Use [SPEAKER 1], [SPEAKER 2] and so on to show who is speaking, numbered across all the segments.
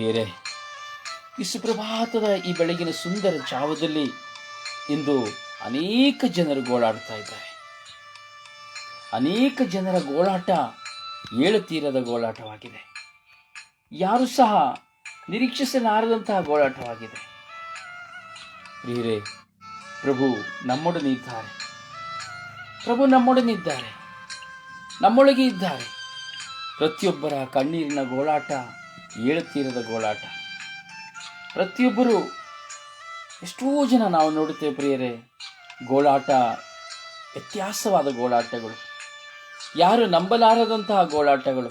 [SPEAKER 1] ಪ್ರಿಯರೇ, ಈ ಸುಪ್ರಭಾತದ ಈ ಬೆಳಗಿನ ಸುಂದರ ಜಾವದಲ್ಲಿ ಇಂದು ಅನೇಕ ಜನರು ಗೋಳಾಡ್ತಾ ಇದ್ದಾರೆ. ಅನೇಕ ಜನರ ಗೋಳಾಟ ಏಳು ತೀರದ ಗೋಳಾಟವಾಗಿದೆ. ಯಾರು ಸಹ ನಿರೀಕ್ಷಿಸಲಾರದಂತಹ ಗೋಳಾಟವಾಗಿದೆ. ಪ್ರಿಯರೇ, ಪ್ರಭು ನಮ್ಮೊಡನೆ ಇದ್ದಾರೆ. ಪ್ರಭು ನಮ್ಮೊಡನೆ ಇದ್ದಾರೆ. ನಮ್ಮೊಳಗೆ ಇದ್ದಾರೆ. ಪ್ರತಿಯೊಬ್ಬರ ಕಣ್ಣೀರಿನ ಗೋಳಾಟ ಏಳುತ್ತೀರದ ಗೋಳಾಟ. ಪ್ರತಿಯೊಬ್ಬರು ಎಷ್ಟೋ ಜನ ನಾವು ನೋಡುತ್ತೇವೆ ಪ್ರಿಯರೇ, ಗೋಳಾಟ, ವ್ಯತ್ಯಾಸವಾದ ಗೋಳಾಟಗಳು. ಯಾರು ನಂಬಲಾರದಂತಹ ಗೋಳಾಟಗಳು?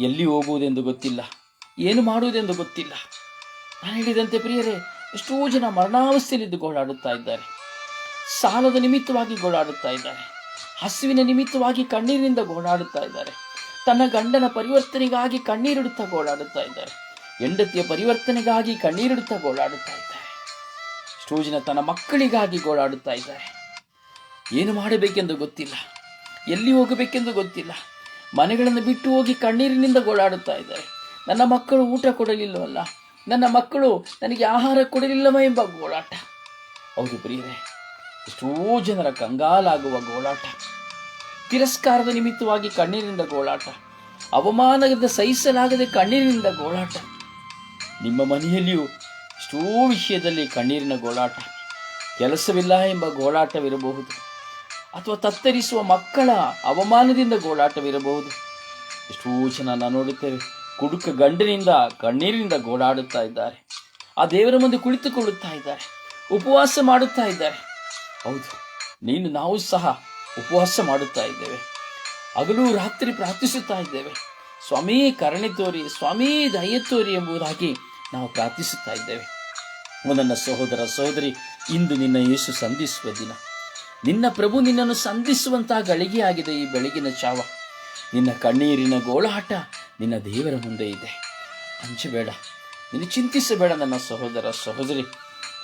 [SPEAKER 1] ಎಲ್ಲಿ ಹೋಗುವುದೆಂದು ಗೊತ್ತಿಲ್ಲ, ಏನು ಮಾಡುವುದೆಂದು ಗೊತ್ತಿಲ್ಲ. ನಾನು ಹೇಳಿದಂತೆ ಪ್ರಿಯರೇ, ಎಷ್ಟೋ ಜನ ಮರಣಾವಸ್ಥೆಯಲ್ಲಿದ್ದು ಗೋಳಾಡುತ್ತಾ ಇದ್ದಾರೆ. ಸಾಲದ ನಿಮಿತ್ತವಾಗಿ ಗೋಳಾಡುತ್ತಾ ಇದ್ದಾರೆ. ಹಸುವಿನ ನಿಮಿತ್ತವಾಗಿ ಕಣ್ಣೀರಿನಿಂದ ಗೋಳಾಡುತ್ತಾ ಇದ್ದಾರೆ. ತನ್ನ ಗಂಡನ ಪರಿವರ್ತನೆಗಾಗಿ ಕಣ್ಣೀರಿಡುತ್ತಾ ಗೋಳಾಡುತ್ತಾ ಇದ್ದಾರೆ. ಹೆಂಡತಿಯ ಪರಿವರ್ತನೆಗಾಗಿ ಕಣ್ಣೀರಿಡುತ್ತಾ ಗೋಳಾಡುತ್ತಾ ಇದ್ದಾರೆ. ಎಷ್ಟೋ ಜನ ತನ್ನ ಮಕ್ಕಳಿಗಾಗಿ ಗೋಳಾಡುತ್ತಾ ಇದ್ದಾರೆ. ಏನು ಮಾಡಬೇಕೆಂದು ಗೊತ್ತಿಲ್ಲ. ಎಲ್ಲಿ ಹೋಗಬೇಕೆಂದು ಗೊತ್ತಿಲ್ಲ. ಮನೆಗಳನ್ನು ಬಿಟ್ಟು ಹೋಗಿ ಕಣ್ಣೀರಿನಿಂದ ಗೋಳಾಡುತ್ತಾ ಇದ್ದಾರೆ. ನನ್ನ ಮಕ್ಕಳು ಊಟ ಕೊಡಲಿಲ್ಲವಲ್ಲ. ನನ್ನ ಮಕ್ಕಳು ನನಗೆ ಆಹಾರ ಕೊಡಲಿಲ್ಲವ ಎಂಬ ಗೋಳಾಟ. ಹೌದು ಪ್ರಿಯರೇ, ಎಷ್ಟೋ ಜನರ ಕಂಗಾಲಾಗುವ ಗೋಳಾಟ. ತಿರಸ್ಕಾರದ ನಿಮಿತ್ತವಾಗಿ ಕಣ್ಣೀರಿನಿಂದ ಗೋಳಾಟ. ಅವಮಾನದಿಂದ ಸಹಿಸಲಾಗದೆ ಕಣ್ಣೀರಿನಿಂದ ಗೋಳಾಟ. ನಿಮ್ಮ ಮನೆಯಲ್ಲಿಯೂ ಎಷ್ಟೋ ವಿಷಯದಲ್ಲಿ ಕಣ್ಣೀರಿನ ಗೋಳಾಟ. ಕೆಲಸವಿಲ್ಲ ಎಂಬ ಗೋಳಾಟವಿರಬಹುದು. ಅಥವಾ ತತ್ತರಿಸುವ ಮಕ್ಕಳ ಅವಮಾನದಿಂದ ಗೋಳಾಟವಿರಬಹುದು. ಎಷ್ಟೋ ಜನ ನಾವು ನೋಡುತ್ತೇವೆ ಕುಡುಕ ಗಂಡನಿಂದ ಕಣ್ಣೀರಿನಿಂದ ಗೋಳಾಡುತ್ತಾ ಇದ್ದಾರೆ. ಆ ದೇವರ ಮುಂದೆ ಕುಳಿತುಕೊಳ್ಳುತ್ತಾ ಇದ್ದಾರೆ. ಉಪವಾಸ ಮಾಡುತ್ತಾ ಇದ್ದಾರೆ. ಹೌದು, ನೀನು, ನಾವು ಸಹ ಉಪವಾಸ ಮಾಡುತ್ತಾ ಇದ್ದೇವೆ. ಹಗಲು ರಾತ್ರಿ ಪ್ರಾರ್ಥಿಸುತ್ತಾ ಇದ್ದೇವೆ. ಸ್ವಾಮಿ, ಕರುಣೆ ತೋರಿ, ಸ್ವಾಮಿ, ದಯ ತೋರಿ ಎಂಬುದಾಗಿ ನಾವು ಪ್ರಾರ್ಥಿಸುತ್ತಾ ಇದ್ದೇವೆ. ನನ್ನ ಸಹೋದರ ಸಹೋದರಿ, ಇಂದು ನಿನ್ನ ಯೇಸು ಸಂಧಿಸುವ ದಿನ. ನಿನ್ನ ಪ್ರಭು ನಿನ್ನನ್ನು ಸಂಧಿಸುವಂತಹ ಗಳಿಗೆ ಆಗಿದೆ ಈ ಬೆಳಗಿನ ಚಾವ. ನಿನ್ನ ಕಣ್ಣೀರಿನ ಗೋಳಾಟ ನಿನ್ನ ದೇವರ ಮುಂದೆ ಇದೆ. ಹಂಚಬೇಡ ನೀನು ಚಿಂತಿಸಬೇಡ ನನ್ನ ಸಹೋದರ ಸಹೋದರಿ.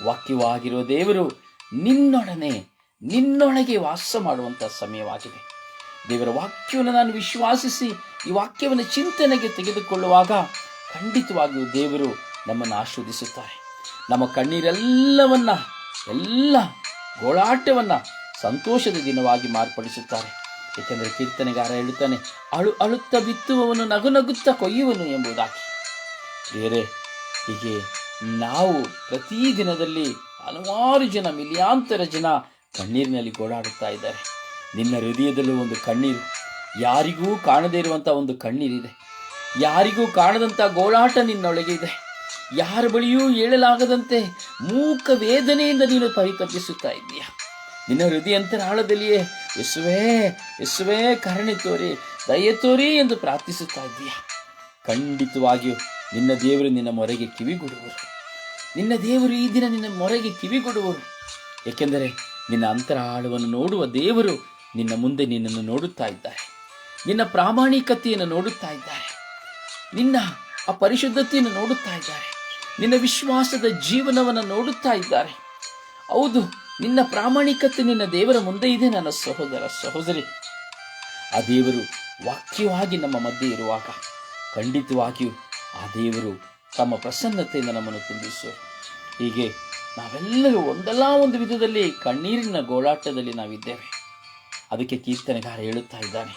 [SPEAKER 1] ವಾಕ್ಯವಾಗಿರುವ ದೇವರು ನಿನ್ನೊಡನೆ ನಿನ್ನೊಳಗೆ ವಾಸ ಮಾಡುವಂಥ ಸಮಯವಾಗಿದೆ. ದೇವರ ವಾಕ್ಯವನ್ನು ನಾನು ವಿಶ್ವಾಸಿಸಿ ಈ ವಾಕ್ಯವನ್ನು ಚಿಂತನೆಗೆ ತೆಗೆದುಕೊಳ್ಳುವಾಗ ಖಂಡಿತವಾಗಿಯೂ ದೇವರು ನಮ್ಮನ್ನು ಆಶೀರ್ವದಿಸುತ್ತಾರೆ. ನಮ್ಮ ಕಣ್ಣೀರೆಲ್ಲವನ್ನ, ಎಲ್ಲ ಗೋಳಾಟವನ್ನ ಸಂತೋಷದ ದಿನವಾಗಿ ಮಾರ್ಪಡಿಸುತ್ತಾರೆ. ಏಕೆಂದರೆ ಕೀರ್ತನೆಗಾರ ಹೇಳುತ್ತಾನೆ, ಅಳು ಅಳುತ್ತ ಬಿತ್ತುವವನು ನಗು ನಗುತ್ತಾ ಕೊಯ್ಯುವನು ಎಂಬುದಾಗಿ. ಬೇರೆ ಹೀಗೆ ನಾವು ಪ್ರತಿ ದಿನದಲ್ಲಿ ಹಲವಾರು ಜನ, ಮಿಲಿಯಾಂತರ ಜನ ಕಣ್ಣೀರಿನಲ್ಲಿ ಗೋಳಾಡುತ್ತಾ ಇದ್ದಾರೆ. ನಿನ್ನ ಹೃದಯದಲ್ಲೂ ಒಂದು ಕಣ್ಣೀರು. ಯಾರಿಗೂ ಕಾಣದೇ ಇರುವಂಥ ಒಂದು ಕಣ್ಣೀರಿದೆ ಯಾರಿಗೂ ಕಾಣದಂಥ ಗೋಳಾಟ ನಿನ್ನೊಳಗೆ ಇದೆ. ಯಾರ ಬಳಿಯೂ ಹೇಳಲಾಗದಂತೆ ಮೂಕ ವೇದನೆಯಿಂದ ನೀನು ಪರಿತಪಿಸುತ್ತಾ ಇದ್ದೀಯ? ನಿನ್ನ ಹೃದಯ ಅಂತರಾಳದಲ್ಲಿಯೇ ಎಸುವೇ ಎಸುವೇ ಕರುಣೆ ತೋರಿ, ದಯ ತೋರಿ ಎಂದು ಪ್ರಾರ್ಥಿಸುತ್ತಾ ಇದ್ದೀಯ? ಖಂಡಿತವಾಗಿಯೂ ನಿನ್ನ ದೇವರು ನಿನ್ನ ಮೊರೆಗೆ ಕಿವಿಗೊಡುವರು. ನಿನ್ನ ದೇವರು ಈ ದಿನ ನಿನ್ನ ಮೊರೆಗೆ ಕಿವಿಗೊಡುವರು. ಏಕೆಂದರೆ ನಿನ್ನ ಅಂತರಾಳವನ್ನು ನೋಡುವ ದೇವರು ನಿನ್ನ ಮುಂದೆ ನಿನ್ನನ್ನು ನೋಡುತ್ತಾ ಇದ್ದಾರೆ. ನಿನ್ನ ಪ್ರಾಮಾಣಿಕತೆಯನ್ನು ನೋಡುತ್ತಾ ಇದ್ದಾರೆ. ನಿನ್ನ ಆ ಪರಿಶುದ್ಧತೆಯನ್ನು ನೋಡುತ್ತಾ ಇದ್ದಾರೆ. ನಿನ್ನ ವಿಶ್ವಾಸದ ಜೀವನವನ್ನು ನೋಡುತ್ತಾ ಇದ್ದಾರೆ. ಹೌದು, ನಿನ್ನ ಪ್ರಾಮಾಣಿಕತೆ ನಿನ್ನ ದೇವರ ಮುಂದೆ ಇದೆ ನನ್ನ ಸಹೋದರ ಸಹೋದರಿ. ಆ ದೇವರು ವಾಕ್ಯವಾಗಿ ನಮ್ಮ ಮಧ್ಯೆ ಇರುವಾಗ ಖಂಡಿತವಾಗಿಯೂ ಆ ದೇವರು ತಮ್ಮ ಪ್ರಸನ್ನತೆಯಿಂದ ನಮ್ಮನ್ನು ತುಂಬಿಸುವರು. ಹೀಗೆ ನಾವೆಲ್ಲರೂ ಒಂದಲ್ಲ ಒಂದು ವಿಧದಲ್ಲಿ ಕಣ್ಣೀರಿನ ಗೋಳಾಟದಲ್ಲಿ ನಾವಿದ್ದೇವೆ. ಅದಕ್ಕೆ ಕೀರ್ತನೆಗಾರ ಹೇಳುತ್ತಾ ಇದ್ದಾನೆ.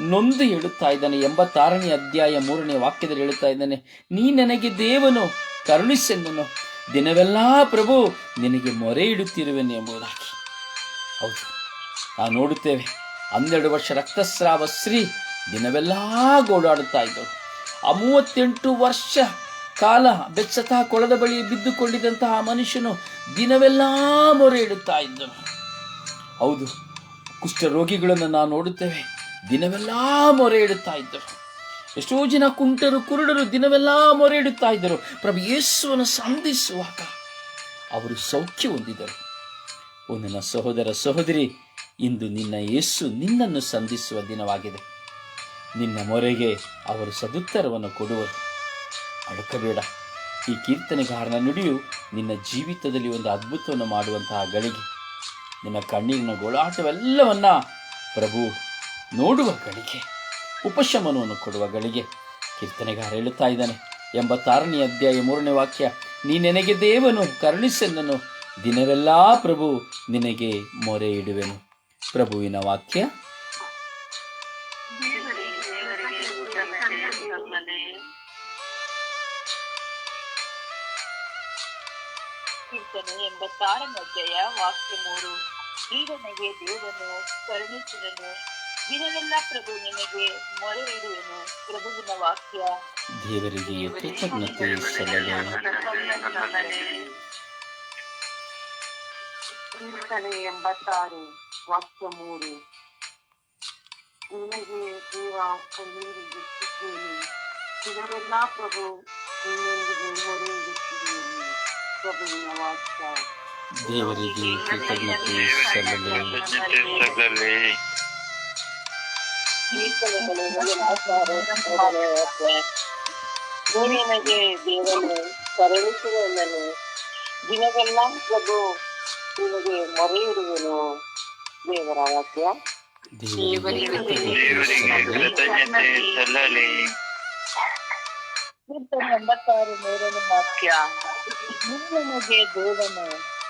[SPEAKER 1] ನೊಂದು ಹೇಳುತ್ತಾ ಇದ್ದಾನೆ. ಎಂಬತ್ತಾರನೇ ಅಧ್ಯಾಯ ಮೂರನೇ ವಾಕ್ಯದಲ್ಲಿ ಹೇಳುತ್ತಾ ಇದ್ದಾನೆ. ನೀ ನನಗೆ ದೇವನು ಕರುಣಿಸೆಂದನು ದಿನವೆಲ್ಲ ಪ್ರಭು, ನಿನಗೆ ಮೊರೆ ಇಡುತ್ತಿರುವೆನು ಎಂಬುದಾಗಿ. ಹೌದು, ನಾವು ನೋಡುತ್ತೇವೆ. ಹನ್ನೆರಡು ವರ್ಷ ರಕ್ತಸ್ರಾವ ಸ್ತ್ರೀ ದಿನವೆಲ್ಲ ಗೋಡಾಡುತ್ತಾ ಇದ್ದಳು. ಆ ಮೂವತ್ತೆಂಟು ವರ್ಷ ಕಾಲ ಬೆಚ್ಚತಃ ಕೊಳದ ಬಳಿ ಬಿದ್ದುಕೊಂಡಿದ್ದಂತಹ ಮನುಷ್ಯನು ದಿನವೆಲ್ಲ ಮೊರೆ ಇಡುತ್ತಾ ಇದ್ದನು. ಹೌದು ಕುಷ್ಠರೋಗಿಗಳನ್ನು ನಾವು ನೋಡುತ್ತೇವೆ. ದಿನವೆಲ್ಲ ಮೊರೆ ಇಡುತ್ತಾ ಇದ್ದರು. ಎಷ್ಟೋ ಜನ ಕುಂಟರು ಕುರುಡರು ದಿನವೆಲ್ಲ ಮೊರೆ ಇಡುತ್ತಾ ಇದ್ದರು. ಪ್ರಭು ಯೇಸುವನ್ನು ಸಂಧಿಸುವಾಗ ಅವರು ಸೌಖ್ಯ ಹೊಂದಿದರು. ಓ ನನ್ನ ಸಹೋದರ ಸಹೋದರಿ, ಇಂದು ನಿನ್ನ ಯೇಸು ನಿನ್ನನ್ನು ಸಂಧಿಸುವ ದಿನವಾಗಿದೆ. ನಿನ್ನ ಮೊರೆಗೆ ಅವರು ಸದುತ್ತರವನ್ನು ಕೊಡುವರು. ಅಳುಕಬೇಡ ಈ ಕೀರ್ತನೆಗಾರನ ನುಡಿಯು ನಿನ್ನ ಜೀವಿತದಲ್ಲಿ ಒಂದು ಅದ್ಭುತವನ್ನು ಮಾಡುವಂತಹ ಗಳಿಗೆ. ನಿನ್ನ ಕಣ್ಣೀರಿನ ಗೋಳಾಟವೆಲ್ಲವನ್ನ ಪ್ರಭು ನೋಡುವ ಗಳಿಗೆ, ಉಪಶಮನವನ್ನು ಕೊಡುವ ಗಳಿಗೆ ಕೀರ್ತನೆಗಾರ ಹೇಳುತ್ತಾ ಇದ್ದಾನೆ. ಎಂಬತ್ತಾರನೇ ಅಧ್ಯಾಯ ಮೂರನೇ ವಾಕ್ಯ, ನೀ ನನಗೆ ದೇವನು, ಕರುಣಿಸೆನ್ನನು, ದಿನವೆಲ್ಲ ಪ್ರಭು ನಿನಗೆ ಮೊರೆ ಇಡುವೆನು. ಪ್ರಭುವಿನ ವಾಕ್ಯ
[SPEAKER 2] ಎಂಬತ್ತಾರನೇ ಅಧ್ಯಾಯ ವಾಕ್ಯ ಮೂರು. ಈಗ ನನಗೆ ದೇವನು ಕರುಣಿಸಿದನು. ದಿನವೆಲ್ಲ ಪ್ರಭು ನಿನಗೆ ಮೊರೆ ಇಡುವೆನು ಪ್ರಭುವಿನ ವಾಕ್ಯ.
[SPEAKER 1] ದೇವರಿಗೆ ಕೃತಜ್ಞತೆ ಸಲ್ಲಲು.
[SPEAKER 2] ಕೀರ್ತನೆ ಎಂಬತ್ತಾರು ವಾಕ್ಯ ಮೂರು. ನಿನಗೆ ದೇವ ಕಣ್ಣೀರು ಬಿಟ್ಟಿದ್ದೇನೆ. ದಿನವೆಲ್ಲ ಪ್ರಭು ನಿನ್ನೊಂದಿಗೆ ಮೊರೆ ಇಡುತ್ತಿದ್ದೇನೆ
[SPEAKER 1] ದೇವರಿಗೆ ಕೃತಜ್ಞತೆ ಸಲ್ಲಲು
[SPEAKER 2] ನಿನಗೆ ದೇವನು ಕರುಣಿಸುವನು ದಿನವೆಲ್ಲ ಪ್ರಭು ನಿನಗೆ ಮೊರೆ ಇಡುವೆನು ದೇವರ ವಾಕ್ಯ
[SPEAKER 1] ದೇವರಿಗೆ ಕೃತಜ್ಞತೆ ಸಲ್ಲಲು
[SPEAKER 2] ಕೀರ್ತನೆ ಎಂಬತ್ತಾರು ಮೂರನೇ ವಾಕ್ಯ ನಿನ್ನಗೆ ದೇವನು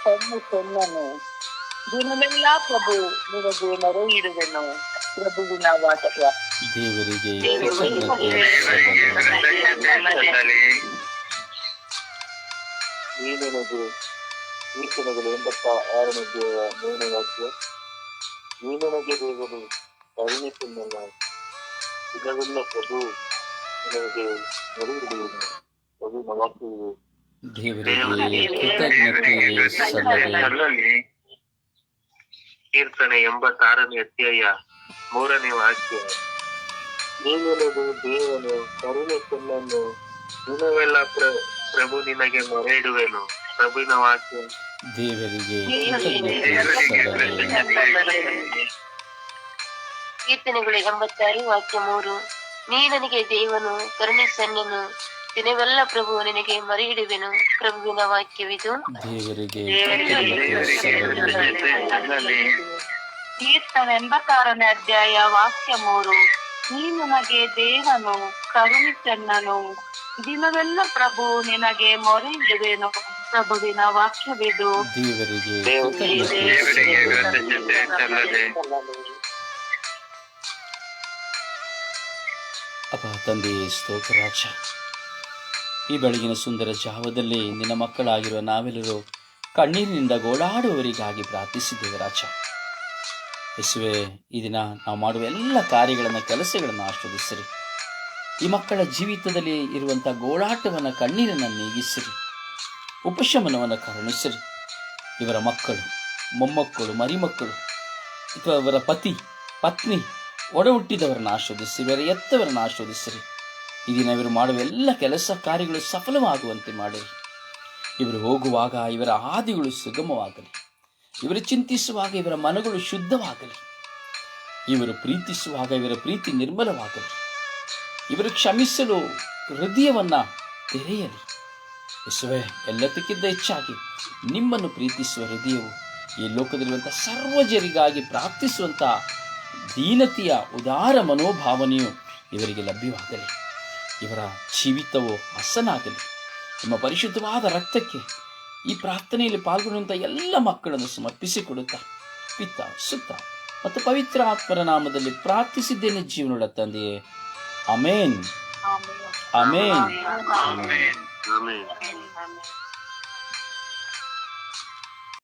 [SPEAKER 2] ಕಣ್ಣು ಸೊನ್ನನು ದಿನವೆಲ್ಲ ಪ್ರಭು ನಿನಗೆ ಮೊರೆ ಇಡುವೆನು ಪ್ರಭುವಿನ ವಾಕ್ಯ.
[SPEAKER 1] ದೇವರಿಗೆ
[SPEAKER 3] ನನಗೆ ಕೀರ್ತನೆಗಳು ಎಂಬತ್ತ ಆರನೇ ದೇವ ಮೂರನೇ ವಾಕ್ಯ. ಈ ನನಗೆ ದೇವರು ಕರುಣಿಸಿಲ್ಲ ಇದವೆಲ್ಲ ಪ್ರಭು ನನಗೆ ನೆರವಿಡುವುದು ಪ್ರಭುವಿನ ವಾಕ್ಯವು
[SPEAKER 1] ದೇವರಿಗೆ ಕೃತಜ್ಞತೆ ಸಲ್ಲಲು
[SPEAKER 3] ಕೀರ್ತನೆ ಎಂಬತ್ತಾರನೇ ಅಧ್ಯಾಯ ಮೂರನೇ ವಾಕ್ಯ. ನೀನೆನದು ದೇವನು ಕರುಣಿಸನ್ನು ದಿನವೆಲ್ಲ ಪ್ರ- ಪ್ರಭು ನಿನಗೆ ಮೊರೆ ಇಡುವೆನು ಪ್ರಭುವಿನ ವಾಕ್ಯ.
[SPEAKER 1] ದೇವರಿಗೆ
[SPEAKER 4] ಕೀರ್ತನೆಗಳು ಎಂಬತ್ತಾರು ವಾಕ್ಯ ಮೂರು. ನೀ ನನಗೆ ದೇವನು ಕರುಣಿಸನ್ನನು ದಿನವೆಲ್ಲ ಪ್ರಭು ನಿನಗೆ ಮರೆಯಿಡುವೆನು. ಪ್ರಭುವಿನ ವಾಕ್ಯವಿದು.
[SPEAKER 1] ದೇವರಿಗೆ ಕೃತಜ್ಞತೆ ಸಲ್ಲಲು
[SPEAKER 2] ಕೀರ್ತನೆ ಎಂಬತ್ತಾರನೇ ಅಧ್ಯಾಯ ವಾಕ್ಯ ಮೂರು. ನೀ ನನಗೆ ದೇವನು ಕರುಣಿಸನ್ನನು ದಿನವೆಲ್ಲ ಪ್ರಭು ನಿನಗೆ ಮೊರೆ ಇಡುವೆನು ಪ್ರಭುವಿನ ವಾಕ್ಯವಿದು.
[SPEAKER 1] ಅಪ್ಪ ತಂದೆ ಸ್ತೋತ್ರ ರಾಜ ಈ ಬೆಳಗಿನ ಸುಂದರ ಜಾವದಲ್ಲಿ ನಿನ್ನ ಮಕ್ಕಳಾಗಿರುವ ನಾವೆಲ್ಲರೂ ಕಣ್ಣೀರಿನಿಂದ ಗೋಳಾಡುವವರಿಗಾಗಿ ಪ್ರಾರ್ಥಿಸಿದ್ದೇವೆ ರಾಜ. ಯೇಸುವೆ, ಈ ದಿನ ನಾವು ಮಾಡುವ ಎಲ್ಲ ಕಾರ್ಯಗಳನ್ನು, ಕೆಲಸಗಳನ್ನು ಆಶ್ರದಿಸಿರಿ. ಈ ಮಕ್ಕಳ ಜೀವಿತದಲ್ಲಿ ಇರುವಂಥ ಗೋಳಾಟವನ್ನು, ಕಣ್ಣೀರನ್ನು ನೀಗಿಸಿರಿ. ಉಪಶಮನವನ್ನು ಕರುಣಿಸಿರಿ. ಇವರ ಮಕ್ಕಳು, ಮೊಮ್ಮಕ್ಕಳು, ಮರಿಮಕ್ಕಳು, ಅಥವಾ ಇವರ ಪತಿ, ಪತ್ನಿ ಒಡ ಹುಟ್ಟಿದವರನ್ನು ಆಸ್ವಾದಿಸಿ ಇವರ ಎತ್ತವರನ್ನು ಆಸ್ವಾದಿಸಿರಿ ದಿನ ಇವರು ಮಾಡುವ ಎಲ್ಲ ಕೆಲಸ ಕಾರ್ಯಗಳು ಸಫಲವಾಗುವಂತೆ ಮಾಡಿ. ಇವರು ಹೋಗುವಾಗ ಇವರ ಹಾದಿಗಳು ಸುಗಮವಾಗಲಿ. ಇವರು ಚಿಂತಿಸುವಾಗ ಇವರ ಮನಗಳು ಶುದ್ಧವಾಗಲಿ. ಇವರು ಪ್ರೀತಿಸುವಾಗ ಇವರ ಪ್ರೀತಿ ನಿರ್ಮಲವಾಗಲಿ. ಇವರು ಕ್ಷಮಿಸಲು ಹೃದಯವನ್ನು ತೆರೆಯಲಿ. ಯಶವೇ ಎಲ್ಲದಕ್ಕಿಂತ ಹೆಚ್ಚಾಗಿ ನಿಮ್ಮನ್ನು ಪ್ರೀತಿಸುವ ಹೃದಯವು ಈ ಲೋಕದಲ್ಲಿರುವಂಥ ಸರ್ವಜರಿಗಾಗಿ ಪ್ರಾರ್ಥಿಸುವಂಥ ದೀನತೆಯ ಉದಾರ ಮನೋಭಾವನೆಯು ಇವರಿಗೆ ಲಭ್ಯವಾಗಲಿ. ಇವರ ಜೀವಿತವು ಹಸನಾಗಲಿ ನಿಮ್ಮ ಪರಿಶುದ್ಧವಾದ ರಕ್ತಕ್ಕೆ ಈ ಪ್ರಾರ್ಥನೆಯಲ್ಲಿ ಪಾಲ್ಗೊಳ್ಳುವಂಥ ಎಲ್ಲ ಮಕ್ಕಳನ್ನು ಸಮರ್ಪಿಸಿಕೊಡುತ್ತಾ ಪಿತ್ತ ಸುತ್ತ ಮತ್ತು ಪವಿತ್ರ ಆತ್ಮರ ನಾಮದಲ್ಲಿ ಪ್ರಾರ್ಥಿಸಿದ್ದೇನೆ ಜೀವನದ ತಂದೆಯೇ amen
[SPEAKER 2] amen.
[SPEAKER 1] Amen
[SPEAKER 2] amen.
[SPEAKER 1] Amen
[SPEAKER 3] amen
[SPEAKER 2] amen.